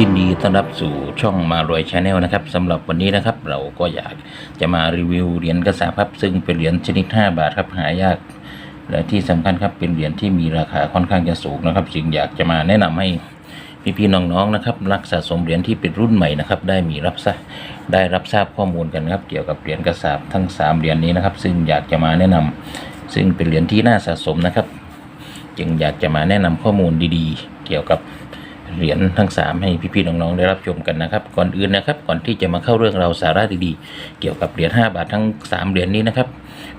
ยินดีต้อนรับสู่ช่องมารวยชาแนลนะครับสำหรับวันนี้นะครับ เราก็อยากจะมารีวิวเหรียญกระสาบครับซึ่งเป็นเหรียญชนิด 5 บาทครับหายาก และที่สำคัญครับเป็นเหรียญที่มีราคาค่อนข้างจะสูงนะครับจึงอยากจะมาแนะนำให้พี่ๆน้องๆนะครับรักสะสมเหรียญที่เป็นรุ่นใหม่นะครับได้มีรับทราบได้รับทราบข้อมูลกันครับเกี่ยวกับเหรียญกระสาบทั้งสามเหรียญนี้นะครับ ซึ่งอยากจะมาแนะนำซึ่งเป็นเหรียญที่น่าสะสมนะครับ จึงอยากจะมาแนะนำข้อมูลดีๆ เกี่ยวกับ เหรียญทั้ง 3 ให้พี่ๆน้องๆได้รับชมกันนะครับ ก่อนอื่นนะครับ ก่อนที่จะมาเข้าเรื่องเราสาระดีๆ เกี่ยวกับเหรียญ5บาททั้ง 3 เหรียญนี้นะครับ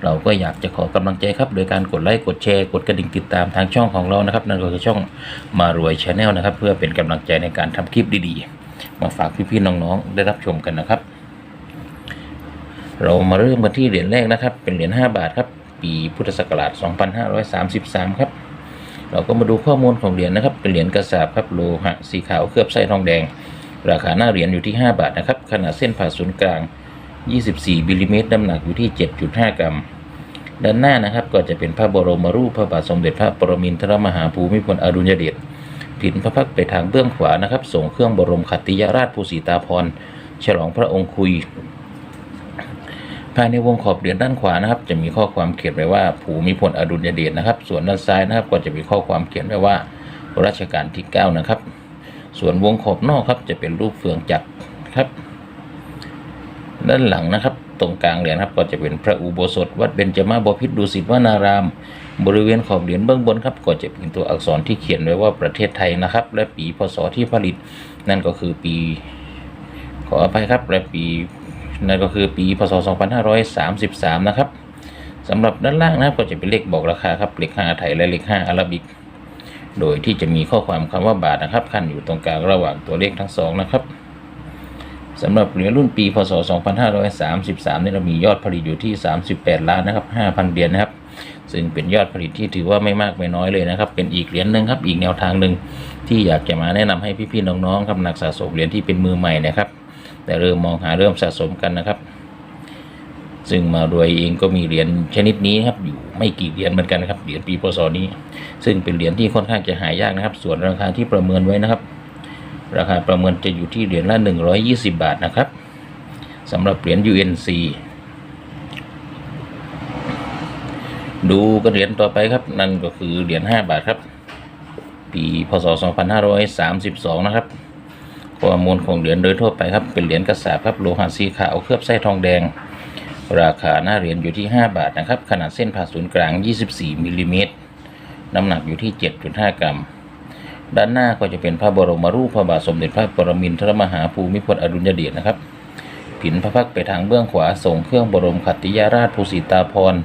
เราก็อยากจะขอกำลังใจครับ โดยการกดไลค์กดแชร์กดกระดิ่งติดตามทางช่องของเรานะครับนั่นก็คือช่องมารวยชาแนลนะครับ เพื่อเป็นกำลังใจในการทำคลิปดีๆ มาฝากพี่ๆน้องๆได้รับชมกันนะครับ เรามาเริ่มกันที่เหรียญแรกนะครับ เป็นเหรียญ5บาทครับ ปีพุทธศักราช2533 ครับ เราก็มาดูข้อมูลของเหรียญนะครับ เป็นเหรียญกระสาบครับโลหะสีขาวเคลือบไส้ทองแดง ราคาหน้าเหรียญอยู่ที่ 5 บาทนะครับ ขนาดเส้นผ่าศูนย์กลาง 24มิลลิเมตรน้ำหนักอยู่ที่ 7.5 กรัม ด้านหน้านะครับก็จะเป็นพระบรมรูปพระบาทสมเด็จพระปรมินทรมหาภูมิพลอดุลยเดชผินพระพักตร์ไปทางเบื้องขวานะครับส่งเครื่องบรมขัตติยราชภูสีตาพรฉลองพระองค์คุย ภายในวงขอบเหรียญด้านขวานะครับ จะมีข้อความเขียนไว้ว่าภูมิพลอดุลยเดชนะครับ ส่วนด้านซ้ายนะครับก็จะมีข้อความเขียนไว้ว่ารัชกาลที่ 9 นะครับ ส่วนวงขอบนอกครับจะเป็นรูปเฟืองจักรครับ ด้านหลังนะครับ ตรงกลางเหรียญครับก็จะเป็นพระอุโบสถ วัดเบญจมาบพิตรดุสิตวนาราม บริเวณขอบเหรียญเบื้องบนครับก็จะเป็นตัวอักษรที่เขียนไว้ว่าประเทศไทยนะครับ และปีพศที่ผลิต นั่นก็คือปี ขออภัยครับและปี นั่นก็คือปีพศ 2533 นะครับสำหรับด้านล่างนะครับก็จะเป็นเลขบอกราคาครับเลข5ไทยและเลข5อาราบิก โดยที่จะมีข้อความคำว่าบาทนะครับขั้นอยู่ตรงกลางระหว่างตัวเลขทั้งสองนะครับสำหรับเหรียญรุ่นปีพศ 2533นี่เรามียอดผลิตอยู่ที่ 38 ล้านนะครับ 5,000 เหรียญนะครับ ซึ่งเป็นยอดผลิตที่ถือว่าไม่มากไม่น้อยเลยนะครับ เป็นอีกเหรียญหนึ่งครับ อีกแนวทางหนึ่งที่อยากจะมาแนะนำให้พี่ๆน้องๆครับนักสะสมเหรียญที่เป็นมือใหม่นะครับ แต่เริ่มมองหาเริ่มสะสมกันนะครับ ซึ่งมารวยเองก็มีเหรียญชนิดนี้ครับอยู่ไม่กี่เหรียญเหมือนกันนะครับเหรียญปีพศนี้ ซึ่งเป็นเหรียญที่ค่อนข้างจะหายากนะครับ ส่วนราคาที่ประเมินไว้นะครับ ราคาประเมินจะอยู่ที่เหรียญละ 120 บาทนะครับสำหรับเหรียญ UNC ดูกันเหรียญต่อไปครับ นั่นก็คือเหรียญ5บาทครับ ปีพศ 2532 นะครับ ข้อมูลของเหรียญโดยทั่วไปครับเป็นเหรียญกระสาบครับโลหะสีขาวเคลือบไส้ทองแดง ราคาหน้าเหรียญอยู่ที่ 5 บาทนะครับ ขนาดเส้นผ่าศูนย์กลาง 24มิลลิเมตรน้ำหนักอยู่ที่ 7.5 กรัม ด้านหน้าก็จะเป็นพระบรมรูปพระบาทสมเด็จพระปรมินทรมหาภูมิพลอดุลยเดชนะครับผินพระพักตร์ไปทางเบื้องขวาส่งเครื่องบรมขัตติยราชภูสีตาพร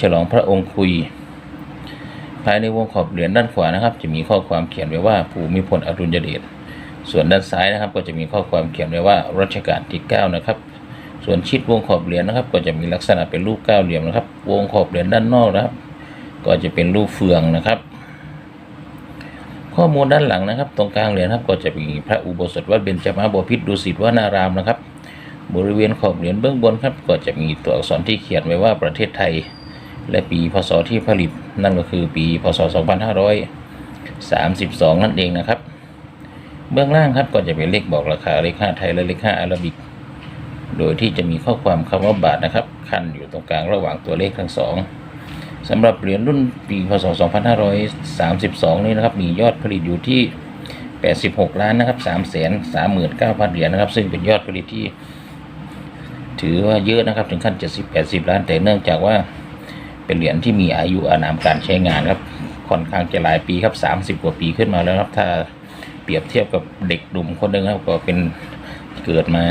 ฉลองพระองค์คุย ภายในวงขอบเหรียญด้านขวานะครับ จะมีข้อความเขียนไว้ว่าภูมิพลอดุลยเดช ส่วนด้านซ้ายนะครับก็จะมีข้อความเขียนไว้ว่ารัชกาลที่ 9 นะครับ ส่วนชิดวงขอบเหรียญนะครับ ก็จะมีลักษณะเป็นรูปเก้าเหลี่ยมนะครับ วงขอบเหรียญด้านนอกนะครับ ก็จะเป็นรูปเฟืองนะครับ ข้อมูลด้านหลังนะครับ ตรงกลางเหรียญครับก็จะมีพระอุโบสถวัดเบญจมาบพิตรดุสิตวนารามนะครับ บริเวณขอบเหรียญเบื้องบนครับ ก็จะมีตัวอักษรที่เขียนไว้ว่าประเทศไทย และปีพศที่ผลิตนั่นก็คือปีพศ 2532 นั่นเองนะครับ เบื้องล่างครับก็จะเป็นเลขบอกราคาเลข5ไทยและเลข5อาราบิก โดยที่จะมีข้อความคำว่าบาทนะครับขั้นอยู่ตรงกลางระหว่างตัวเลขทั้งสองสำหรับเหรียญรุ่นปีพศ 2532 นี้นะครับ มียอดผลิตอยู่ที่ 86 ล้านนะครับ 339,000 เหรียญนะครับ ซึ่งเป็นยอดผลิตที่ ถือว่าเยอะนะครับ ถึงขั้น 70-80 ล้าน แต่เนื่องจากว่าเป็นเหรียญที่มีอายุอานามการใช้งานครับ ค่อนข้างจะหลายปีครับ 30 กว่าปีขึ้นมาแล้วครับ ถ้า เปรียบเทียบกับเด็กหนุ่มคนหนึ่งครับก็เป็นเกิดมา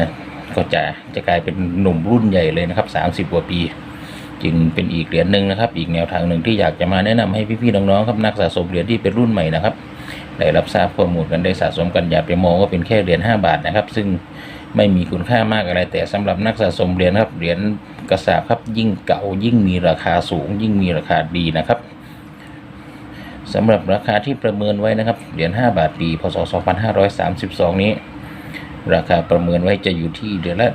ก็จะจะกลายเป็นหนุ่มรุ่นใหญ่เลยนะครับ 30กว่าปี จึงเป็นอีกเหรียญหนึ่งนะครับ อีกแนวทางหนึ่งที่อยากจะมาแนะนำให้พี่ๆน้องๆครับนักสะสมเหรียญที่เป็นรุ่นใหม่นะครับได้รับทราบข้อมูลกันได้สะสมกันอย่าไปมองว่าเป็นแค่เหรียญ5บาทนะครับ ซึ่งไม่มีคุณค่ามากอะไร แต่สำหรับนักสะสมเหรียญครับเหรียญกระสาบครับยิ่งเก่ายิ่งมีราคาสูง ยิ่งมีราคาดีนะครับ สำหรับราคาที่ประเมินไว้นะครับ เหรียญ5บาทปีพศ 2532 นี้ ราคาประเมินไว้จะอยู่ที่เดือนละ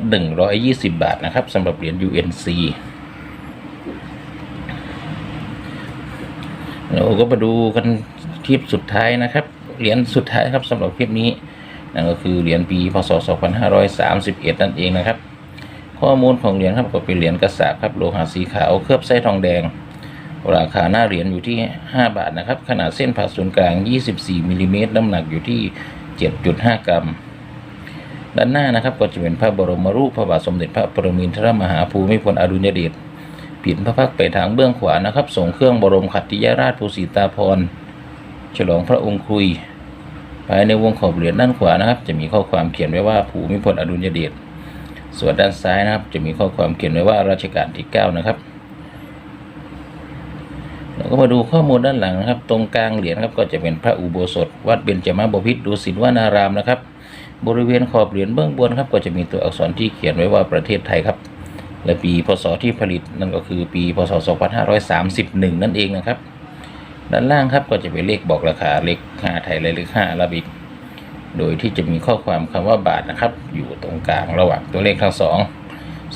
120 บาทนะครับสำหรับเหรียญ UNC เราก็มาดูกันคลิปสุดท้ายนะครับ เหรียญสุดท้ายครับสำหรับคลิปนี้นั่นก็คือเหรียญปีพศ 2531 นั่นเองนะครับ ข้อมูลของเหรียญครับก็เป็นเหรียญกระสาบครับโลหะสีขาวเคลือบไส้ทองแดง ราคาหน้าเหรียญอยู่ที่ 5 บาทนะครับ ขนาดเส้นผ่าศูนย์กลาง 24มิลลิเมตรน้ำหนักอยู่ที่ 7.5 กรัม ด้านหน้านะครับก็จะเป็นพระบรมรูปพระบาทสมเด็จพระปรมินทรมหาภูมิพลอดุลยเดชผินพระพักตร์ไปทางเบื้องขวานะครับส่งเครื่องบรมขัตติยราชภูสีตาพรฉลองพระองค์คุย ภายในวงขอบเหรียญด้านขวานะครับ จะมีข้อความเขียนไว้ว่าภูมิพลอดุลยเดชส่วนด้านซ้ายนะครับ จะมีข้อความเขียนไว้ว่ารัชกาลที่ 9 นะครับ มาดูข้อมูลด้านหลังนะครับ ตรงกลางเหรียญครับก็จะเป็นพระอุโบสถ วัดเบญจมาบพิตรดุสิตวนารามนะครับ บริเวณขอบเหรียญเบื้องบนครับก็จะมีตัวอักษรที่เขียนไว้ว่าประเทศไทยครับและปีพศที่ผลิตนั่นก็คือปีพศ 2531 นั่นเองนะครับ ด้านล่างครับก็จะเป็นเลขบอกราคาเลข5ไทยและเลข5อาราบิก โดยที่จะมีข้อความคำว่าบาทนะครับ อยู่ตรงกลางระหว่างตัวเลขทั้งสอง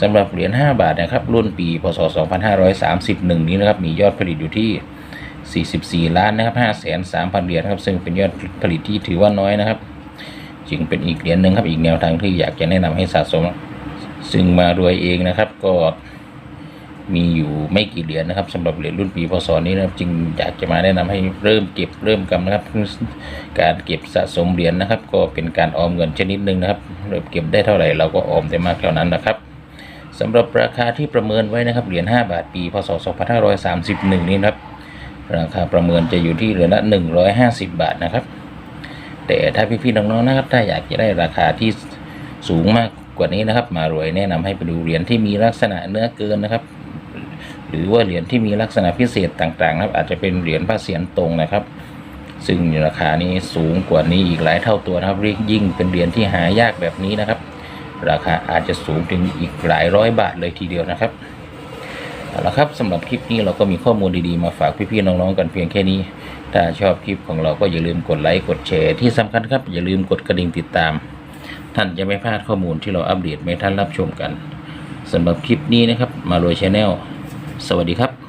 สำหรับเหรียญ5บาทนะครับรุ่นปีพศ 2531 นี้นะครับมียอดผลิตอยู่ที่ 44 ล้านนะครับ5 3 0 0 0เหรียญครับซึ่งเป็นยอดผลิตที่ถือว่าน้อยนะครับ จึงเป็นอีกเหรียญหนึ่งครับอีกแนวทางที่อยากจะแนะนำให้สะสม ซึ่งมารวยเองนะครับก็มีอยู่ไม่กี่เหรียญนะครับสำหรับเหรียญรุ่นปีพศนี้นะครับจึงอยากจะมาแนะนำให้เริ่มเก็บเริ่มกำนะครับ การเก็บสะสมเหรียญนะครับ ก็เป็นการออมเงินชนิดหนึ่งนะครับเริ่มเก็บได้เท่าไหร่เราก็ออมได้มากเท่านั้นนะครับ สำหรับราคาที่ประเมินไว้นะครับเหรียญ5บาทปีพศ2531 นี้นะครับ ราคาประเมินจะอยู่ที่เหรียญละ 150 บาทนะครับ แต่ถ้าพี่ๆน้องๆนะครับ ถ้าอยากจะได้ราคาที่สูงมากกว่านี้นะครับ มารวยแนะนำให้ไปดูเหรียญที่มีลักษณะเนื้อเกินนะครับ หรือว่าเหรียญที่มีลักษณะพิเศษต่างๆนะครับ อาจจะเป็นเหรียญพระเศียรตรงนะครับ ซึ่งราคานี้สูงกว่านี้อีกหลายเท่าตัวนะครับยกยิ่งเป็นเหรียญที่หายากแบบนี้นะครับ ราคาอาจจะสูงถึงอีกหลายร้อยบาทเลยทีเดียวนะครับเอาละครับสำหรับคลิปนี้เราก็มีข้อมูลดีๆมาฝากพี่ๆน้องๆกันเพียงแค่นี้ ถ้าชอบคลิปของเราก็อย่าลืมกดไลค์กดแชร์ที่สำคัญครับ อย่าลืมกดกระดิ่งติดตาม ท่านจะไม่พลาดข้อมูลที่เราอัปเดตให้ท่านรับชมกันสำหรับคลิปนี้นะครับมารวยชาแนลสวัสดีครับ